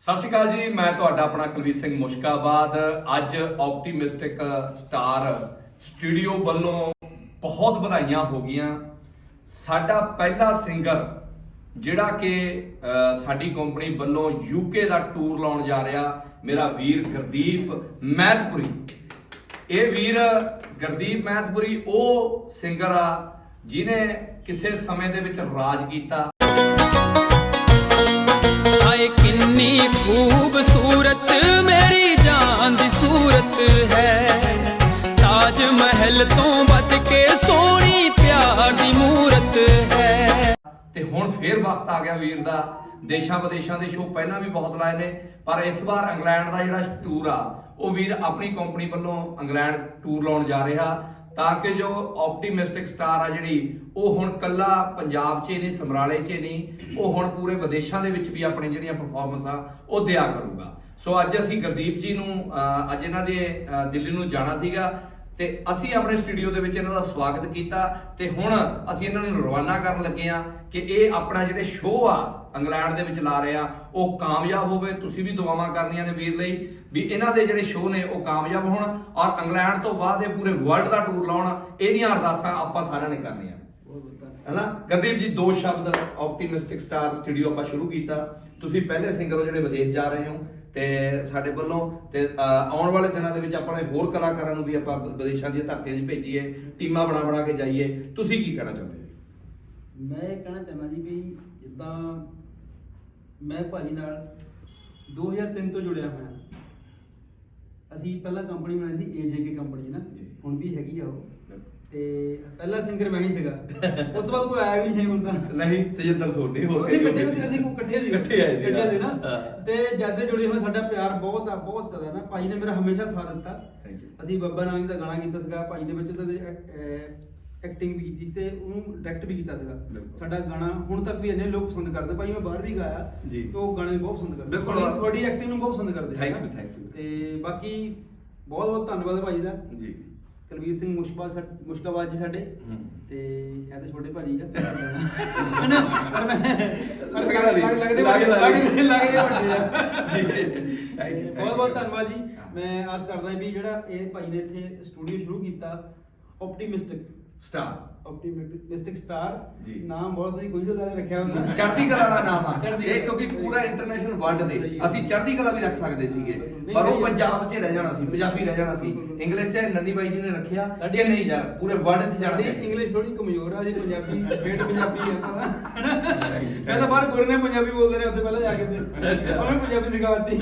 ਸਤਿ ਸ਼੍ਰੀ ਅਕਾਲ ਜੀ, ਮੈਂ ਤੁਹਾਡਾ ਆਪਣਾ ਕੁਲਵੀਰ ਸਿੰਘ ਮੁਸ਼ਕਾਬਾਦ। ਅੱਜ ਆਪਟੀਮਿਸਟਿਕ ਸਟਾਰ ਸਟੂਡੀਓ ਵੱਲੋਂ ਬਹੁਤ ਵਧਾਈਆਂ ਹੋ ਗਈਆਂ। ਸਾਡਾ ਪਹਿਲਾ ਸਿੰਗਰ ਜਿਹੜਾ ਕਿ ਸਾਡੀ ਕੰਪਨੀ ਵੱਲੋਂ ਯੂਕੇ ਦਾ ਟੂਰ ਲਾਉਣ ਜਾ ਰਿਹਾ, ਮੇਰਾ ਵੀਰ ਗੁਰਦੀਪ ਮਹਿਤਪੁਰੀ ਇਹ ਵੀਰ ਗੁਰਦੀਪ ਮਹਿਤਪੁਰੀ ਉਹ ਸਿੰਗਰ ਆ ਜਿਨੇ ਕਿਸੇ ਸਮੇਂ ਦੇ ਵਿੱਚ ਰਾਜ ਕੀਤਾ। ਹਾਏ ਕਿੰਨੀ ਖੂਬਸੂਰਤ ਮੇਰੀ ਜਾਨ ਦੀ ਸੂਰਤ ਹੈ। ਤਾਜ ਮਹਿਲ ਤੋਂ ਵੱਧ ਕੇ ਸੋਹਣੀ ਪਿਆਰ ਦੀ ਮੂਰਤ ਹੈ। ਤੇ ਹੁਣ ਫੇਰ ਵਕਤ ਆ ਗਿਆ ਵੀਰ ਦਾ। ਦੇਸ਼ਾਂ ਵਿਦੇਸ਼ਾਂ ਦੇ ਸ਼ੋਅ ਪਹਿਲਾਂ ਵੀ ਬਹੁਤ ਲਾਏ ਨੇ, ਪਰ ਇਸ ਵਾਰ ਇੰਗਲੈਂਡ ਦਾ ਜਿਹੜਾ ਟੂਰ ਆ, ਉਹ ਵੀਰ ਆਪਣੀ ਕੰਪਨੀ ਵੱਲੋਂ ਇੰਗਲੈਂਡ ਟੂਰ ਲਾਉਣ ਜਾ ਰਿਹਾ। ਤਾਂ ਕਿ ਜੋ ਆਪਟੀਮਿਸਟਿਕ ਸਟਾਰ ਆ ਜਿਹੜੀ ਉਹ ਹੁਣ ਕੱਲਾ ਪੰਜਾਬ 'ਚ ਨਹੀਂ ਸਮਰਾਲੇ 'ਚ ਨਹੀਂ ਉਹ ਹੁਣ ਪੂਰੇ ਵਿਦੇਸ਼ਾਂ ਦੇ ਵਿੱਚ ਵੀ ਆਪਣੀ ਜਿਹੜੀਆਂ ਪਰਫਾਰਮੈਂਸ ਆ ਉਹ ਦਿਆ ਕਰੂਗਾ। ਸੋ ਅੱਜ ਅਸੀਂ ਗੁਰਦੀਪ ਜੀ ਨੂੰ ਅਹ, ਅੱਜ ਇਹਨਾਂ ਦੇ ਅਹ, ਦਿੱਲੀ ਨੂੰ ਜਾਣਾ ਸੀਗਾ। ਤੇ ਅਸੀਂ ਆਪਣੇ ਸਟੂਡੀਓ ਦੇ ਵਿੱਚ ਇਹਨਾਂ ਦਾ ਸਵਾਗਤ ਕੀਤਾ ਤੇ ਹੁਣ ਅਸੀਂ ਇਹਨਾਂ ਨੂੰ ਰਵਾਨਾ ਕਰਨ ਲੱਗੇ ਆ ਕਿ ਇਹ ਆਪਣਾ ਜਿਹੜੇ ਸ਼ੋਅ ਆ ਇੰਗਲੈਂਡ ਦੇ ਵਿੱਚ ਲਾ ਰਹੇ ਆ ਉਹ ਕਾਮਯਾਬ ਹੋਵੇ। ਤੁਸੀਂ ਵੀ ਦੁਆਵਾਂ ਕਰਨੀਆਂ ਨੇ ਵੀਰ ਲਈ ਵੀ ਇਹਨਾਂ ਦੇ ਜਿਹੜੇ ਸ਼ੋਅ ਨੇ ਉਹ ਕਾਮਯਾਬ ਹੋਣ ਔਰ ਇੰਗਲੈਂਡ ਤੋਂ ਬਾਅਦ ਇਹ ਪੂਰੇ ਵਰਲਡ ਦਾ ਟੂਰ ਲਾਉਣ। ਇਹਦੀਆਂ ਅਰਦਾਸਾਂ ਆਪਾਂ ਸਾਰਿਆਂ ਨੇ ਕਰਨੀਆਂ। ਹੈਨਾ? ਗੰਦੀਪ ਜੀ ਦੋ ਸ਼ਬਦ ਆਪਟੀਮਿਸਟਿਕ ਸਟਾਰ ਸਟੂਡੀਓ ਆਪਾਂ ਸ਼ੁਰੂ ਕੀਤਾ। ਤੁਸੀਂ ਪਹਿਲੇ ਸਿੰਗਰ ਹੋ ਜਿਹੜੇ ਵਿਦੇਸ਼ ਜਾ ਰਹੇ ਹੋ। ਤੇ ਸਾਡੇ ਵੱਲੋਂ ਤੇ ਆਉਣ ਵਾਲੇ ਦਿਨਾਂ ਦੇ ਵਿੱਚ ਆਪਾਂ ਨੇ ਹੋਰ ਕਲਾਕਾਰਾਂ ਨੂੰ ਵੀ ਆਪਾਂ ਵਿਦੇਸ਼ਾਂ ਦੀਆਂ ਧਰਤੀਆਂ 'ਚ ਭੇਜੀਏ ਟੀਮਾਂ ਬਣਾ ਬਣਾ ਕੇ ਜਾਈਏ। ਤੁਸੀਂ ਕੀ ਕਹਿਣਾ ਚਾਹੁੰਦੇ ਹੋ? ਮੈਂ ਇਹ ਕਹਿਣਾ ਚਾਹੁੰਦਾ ਜੀ ਵੀ ਜਿੱਦਾਂ ਮੈਂ ਭਾਜੀ ਨਾਲ 2003 ਤੋਂ ਜੁੜਿਆ ਹੋਇਆ। ਅਸੀਂ ਪਹਿਲਾਂ ਕੰਪਨੀ ਬਣਾਈ ਸੀ ਏਜੇਕੇ ਕੰਪਨੀ ਨਾ। ਹੁਣ ਵੀ ਹੈਗੀ ਆ ਉਹ। ਤੇ ਪਹਿਲਾ ਸਿੰਗਰ ਮੈਂ ਹੀ ਸੀਗਾ। ਉਸ ਤੋਂ ਬਾਅਦ ਕੋਈ ਆਇਆ ਵੀ ਨਹੀਂ ਹੁਣ ਤਾਂ। ਨਹੀਂ ਤੇਜਿੰਦਰ ਸੋਨੀ ਹੋ ਉਹਦੇ ਇਕੱਠੇ ਹੁੰਦੇ ਅਸੀਂ ਇਕੱਠੇ ਸੀ ਇਕੱਠੇ ਆਏ ਸੀ ਇਕੱਠੇ ਸੀ ਨਾ। ਹਾਂ। ਤੇ ਜਦ ਦੇ ਜੁੜੇ ਹੋਏ ਸਾਡਾ ਪਿਆਰ ਬਹੁਤ ਆ ਬਹੁਤ ਜ਼ਿਆਦਾ ਨਾ। ਭਾਈ ਨੇ ਮੇਰਾ ਹਮੇਸ਼ਾ ਸਾਥ ਦਿੱਤਾ। Thank you. ਅਸੀਂ ਬੱਬਾ ਨਾਮ ਦਾ ਗਾਣਾ ਕੀਤਾ ਸੀਗਾ। ਭਾਈ ਨੇ ਵਿੱਚ ਉਹਦੇ ਐਕਟਿੰਗ ਵੀ ਕੀਤੀ ਸੀ ਤੇ ਉਹਨੂੰ ਡਾਇਰੈਕਟ ਵੀ ਕੀਤਾ ਸੀਗਾ। ਬਿਲਕੁਲ। ਸਾਡਾ ਗਾਣਾ ਹੁਣ ਤੱਕ ਵੀ ਇੰਨੇ ਲੋਕ ਪਸੰਦ ਕਰਦੇ। ਭਾਈ ਮੈਂ ਬਾਹਰ ਵੀ ਗਾਇਆ ਜੀ। ਤੇ ਉਹ ਗਾਣੇ ਬਹੁਤ ਪਸੰਦ ਕਰਦੇ। ਬਿਲਕੁਲ। ਤੁਹਾਡੀ- ਤੁਹਾਡੀ ਐਕਟਿੰਗ ਨੂੰ ਬਹੁਤ ਪਸੰਦ ਕਰਦੇ Thank you, thank you. ਤੇ ਬਾਕੀ ਬਹੁਤ ਬਹੁਤ ਧੰਨਵਾਦ ਭਾਈ ਦਾ। ਜੀ। ਕੁਲਵੀਰ ਸਿੰਘ ਮੁਸ਼ਕਾਬਾਦ ਮੁਸ਼ਕਾਬਾਦ ਜੀ ਸਾਡੇ। ਤੇ ਹੈ ਤਾਂ ਛੋਟੇ ਭਾਜੀ ਆ ਹਨਾ? ਪਰ ਮੈਂ ਪਰ ਲੱਗਦਾ। ਲੱਗਦੇ ਲੱਗਦਾ ਵੱਡੇ ਆ ਬਹੁਤ ਬਹੁਤ ਧੰਨਵਾਦ ਜੀ ਮੈਂ ਆਸ ਕਰਦਾ ਵੀ ਜਿਹੜਾ ਇਹ ਭਾਈ ਨੇ ਇੱਥੇ ਸਟੂਡੀਓ ਸ਼ੁਰੂ ਕੀਤਾ ਆਪਟੀਮਿਸਟਿਕ ਸਟਾਰ ਆਪਟੀਮਿਸਟਿਕ ਸਟਾਰ ਜੀ। ਨਾਮ ਬਹੁਤ ਤੁਸੀਂ ਗੁੰਝਲ ਲਾ ਕੇ ਰੱਖਿਆ ਹੁੰਦਾ ਚੜ੍ਹਦੀ ਕਲਾ ਦਾ ਨਾਮ ਆ ਚੜ੍ਹਦੀ ਇਹ। ਕਿਉਂਕਿ ਪੂਰਾ ਇੰਟਰਨੈਸ਼ਨਲ ਵਰਲਡ ਦੇ ਹੈ। ਅਸੀਂ ਚੜ੍ਹਦੀ ਕਲਾ ਵੀ ਰੱਖ ਸਕਦੇ ਸੀਗੇ ਪਰ ਉਹ ਹੈ। ਪੰਜਾਬ 'ਚ ਰਹਿ ਜਾਣਾ ਸੀ ਪੰਜਾਬੀ ਰਹਿ ਜਾਣਾ ਸੀ। ਇੰਗਲਿਸ਼ 'ਚ ਨੰਦੀ ਬਾਈ ਜੀ ਨੇ ਰੱਖਿਆ ਸਾਡੀ- ਕਿ ਨਹੀਂ ਯਾਰ ਪੂਰੇ ਵਰਲਡ 'ਚ ਜਾਣਾ ਸਾਡੀ ਚਾਹੀਦਾ। ਇੰਗਲਿਸ਼ ਥੋੜੀ ਕਮਜ਼ੋਰ ਆ ਅਸੀਂ ਪੰਜਾਬੀ ਫੇਟ ਪੰਜਾਬੀ ਆ ਹਨਾ ਮੈਂ ਤਾਂ ਬਾਹਰ ਗੁਰਨੇ ਪੰਜਾਬੀ ਬੋਲਦੇ ਰਹੇ ਉੱਥੇ ਪਹਿਲਾਂ ਜਾ ਕੇ ਤੇ ਅੱਛਾ। ਉਹਨੇ ਪੰਜਾਬੀ good,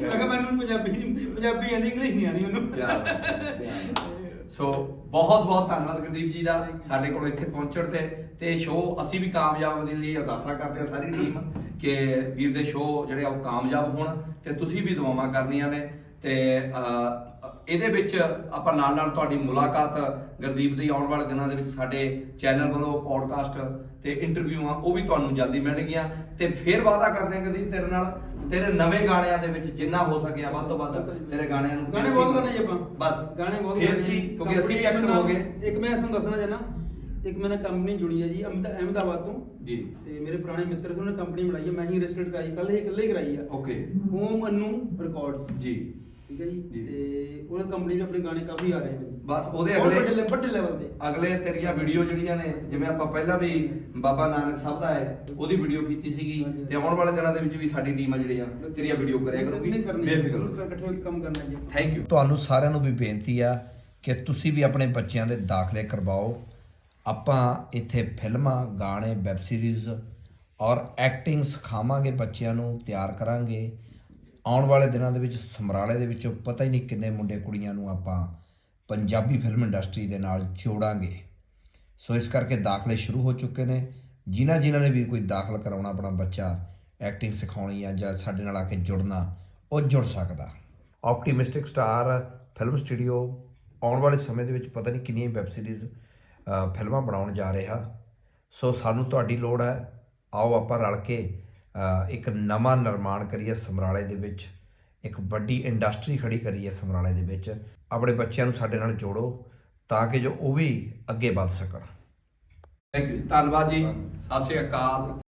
ਮੈਂ ਕਿਹਾ ਮੈਨੂੰ ਪੰਜਾਬੀ ਪੰਜਾਬੀ ਆਂਦੀ ਇੰਗਲਿਸ਼ ਨਹੀਂ ਆਂਦੀ ਮੈਨੂੰ ਕਿਆ ਬਾਤ ਹੈ, ਕਿਆ ਬਾਤ ਹੈ। ਸੋ ਬਹੁਤ ਬਹੁਤ ਧੰਨਵਾਦ ਗੁਰਦੀਪ ਜੀ ਦਾ ਸਾਡੇ ਕੋਲ ਇੱਥੇ ਪਹੁੰਚਣ ਤੇ ਤੇ ਸ਼ੋਅ ਅਸੀਂ ਵੀ ਕਾਮਯਾਬ ਦੇ ਲਈ ਅਰਦਾਸਾਂ ਕਰਦੇ ਹਾਂ ਸਾਰੀ ਟੀਮ ਕਿ ਵੀਰ ਦੇ ਸ਼ੋਅ ਜਿਹੜੇ ਆ ਉਹ ਕਾਮਯਾਬ ਹੋਣ ਤੇ ਤੁਸੀਂ ਵੀ ਦੁਆਵਾਂ ਕਰਨੀਆਂ ਨੇ ਤੇ ਇਹਦੇ ਵਿੱਚ ਆਪਾਂ ਨਾਲ ਨਾਲ ਤੁਹਾਡੀ ਮੁਲਾਕਾਤ ਗੁਰਦੀਪ ਦੀ ਆਉਣ ਵਾਲੇ ਦਿਨਾਂ ਦੇ ਵਿੱਚ ਸਾਡੇ ਚੈਨਲ ਵੱਲੋਂ ਪੋਡਕਾਸਟ ਤੇ ਇੰਟਰਵਿਊਆਂ ਉਹ ਵੀ ਤੁਹਾਨੂੰ ਜਲਦੀ ਮਿਲਣਗੀਆਂ ਤੇ ਫਿਰ ਵਾਅਦਾ ਕਰਦੇ ਹਾਂ ਗੁਰਦੀਪ ਤੇਰੇ ਨਾਲ ਤੇਰੇ ਨਵੇਂ ਗਾਣਿਆਂ ਦੇ ਵਿੱਚ ਜਿੰਨਾ ਹੋ ਸਕਿਆ ਵੱਧ ਤੋਂ ਵੱਧ ਤੇਰੇ ਗਾਣਿਆਂ ਨੂੰ ਗਾਣੇ ਬਹੁਤ ਕਰਨੇ ਜੀ ਆਪਾਂ। ਬਸ ਗਾਣੇ ਬਹੁਤ ਫਿਰ ਜੀ। ਕਿਉਂਕਿ ਅਸੀਂ ਵੀ ਐਕਟਰ ਹੋ ਗਏ ਇੱਕ ਮੈਂ ਤੁਹਾਨੂੰ ਦੱਸਣਾ ਚਾਹਨਾ ਇੱਕ ਮੈਨੇ ਕੰਪਨੀ ਜੁੜੀ ਹੈ ਜੀ ਅਹਿਮਦ- ਅਹਿਮਦਾਬਾਦ ਤੋਂ। ਜੀ। ਤੇ ਮੇਰੇ ਪੁਰਾਣੇ ਮਿੱਤਰ ਸੀ ਉਹਨੇ ਕੰਪਨੀ ਬਣਾਈ ਹੈ ਮੈਂ ਹੀ ਰਜਿਸਟਰਡ ਕਰਾਈ ਕੱਲ ਹੀ ਇਕੱਲੇ ਕਰਾਈ ਆ। ਓਕੇ ਓਮ ਅਨੂ ਰਿਕਾਰਡਸ ਜੀ। ਠੀਕ ਹੈ ਜੀ। ਜੀ। ਤੇ ਉਹਨੇ ਕੰਪਨੀ ਵਿੱਚ ਆਪਣੇ ਗਾਣੇ ਕਾਫੀ ਆ ਰਹੇ ਨੇ। ਬਸ ਉਹਦੇ ਬਹੁਤ ਵੱਡੇ ਅਗਲੇ ਵੱਡੇ ਲੈਵਲ ਤੇ ਅਗਲੇ ਤੇਰੀਆਂ ਵੀਡੀਓ ਜਿਹੜੀਆਂ ਨੇ ਜਿਵੇਂ ਆਪਾਂ ਪਹਿਲਾਂ ਵੀ ਬਾਬਾ ਨਾਨਕ ਸਾਹਿਬ ਦਾ ਹੈ ਉਹਦੀ ਵੀਡੀਓ ਕੀਤੀ ਸੀਗੀ। ਤੇ ਆਉਣ ਵਾਲੇ ਦਿਨਾਂ ਦੇ ਵਿੱਚ ਵੀ ਸਾਡੀ ਟੀਮ ਆ ਜਿਹੜੀਆਂ ਤੇਰੀਆਂ ਵੀਡੀਓ ਕਰਿਆ ਕਰੂਗੀ। ਨਹੀਂ ਕਰਨੀ। ਬੇਫਿਕਰ ਹੋ ਜਾ। ਇਕੱਠੇ ਹੋ ਕੇ ਕੰਮ ਕਰਨਾ ਜੀ ਥੈਂਕ ਯੂ ਤੁਹਾਨੂੰ ਸਾਰਿਆਂ ਨੂੰ ਵੀ ਬੇਨਤੀ ਆ ਕਿ ਤੁਸੀਂ ਵੀ ਆਪਣੇ ਬੱਚਿਆਂ ਦੇ ਦਾਖਲੇ ਕਰਵਾਓ। ਆਪਾਂ ਇੱਥੇ ਫਿਲਮਾਂ ਗਾਣੇ ਵੈਬ ਸੀਰੀਜ਼ ਔਰ ਐਕਟਿੰਗ ਸਿਖਾਵਾਂਗੇ ਬੱਚਿਆਂ ਨੂੰ ਤਿਆਰ ਕਰਾਂਗੇ। ਆਉਣ ਵਾਲੇ ਦਿਨਾਂ ਦੇ ਵਿੱਚ ਸਮਰਾਲੇ ਦੇ ਵਿੱਚੋਂ ਪਤਾ ਹੀ ਨਹੀਂ ਕਿੰਨੇ ਮੁੰਡੇ ਕੁੜੀਆਂ ਨੂੰ ਆਪਾਂ ਪੰਜਾਬੀ ਫਿਲਮ ਇੰਡਸਟਰੀ ਦੇ ਨਾਲ ਜੋੜਾਂਗੇ। ਸੋ ਇਸ ਕਰਕੇ ਦਾਖਲੇ ਸ਼ੁਰੂ ਹੋ ਚੁੱਕੇ ਨੇ। ਜਿਨ੍ਹਾਂ ਜਿਨ੍ਹਾਂ ਨੇ ਵੀ ਕੋਈ ਦਾਖਲ ਕਰਾਉਣਾ ਆਪਣਾ ਬੱਚਾ ਐਕਟਿੰਗ ਸਿਖਾਉਣੀ ਆ ਜਾਂ ਸਾਡੇ ਨਾਲ ਆ ਕੇ ਜੁੜਨਾ, ਉਹ ਜੁੜ ਸਕਦਾ। ਆਪਟੀਮਿਸਟਿਕ ਸਟਾਰ ਫਿਲਮ ਸਟੂਡੀਓ ਆਉਣ ਵਾਲੇ ਸਮੇਂ ਦੇ ਵਿੱਚ ਪਤਾ ਨਹੀਂ ਕਿੰਨੀਆਂ ਵੈਬ ਸੀਰੀਜ਼ ਫਿਲਮਾਂ ਬਣਾਉਣ ਜਾ ਰਿਹਾ। ਸੋ ਸਾਨੂੰ ਤੁਹਾਡੀ ਲੋੜ ਹੈ, ਆਓ ਆਪਾਂ ਰਲ ਕੇ ਇੱਕ ਨਵਾਂ ਨਿਰਮਾਣ ਕਰੀਏ ਸਮਰਾਲੇ ਦੇ ਵਿੱਚ ਇੱਕ ਵੱਡੀ ਇੰਡਸਟਰੀ ਖੜੀ ਕਰੀਏ ਸਮਰਾਲੇ ਦੇ ਵਿੱਚ ਆਪਣੇ ਬੱਚਿਆਂ ਨੂੰ ਸਾਡੇ ਨਾਲ ਜੋੜੋ ਤਾਂ ਕਿ ਜੋ ਉਹ ਵੀ ਅੱਗੇ ਵੱਧ ਸਕਣ। ਥੈਂਕ ਯੂ ਧੰਨਵਾਦ ਜੀ। ਸਤਿ ਸ਼੍ਰੀ ਅਕਾਲ।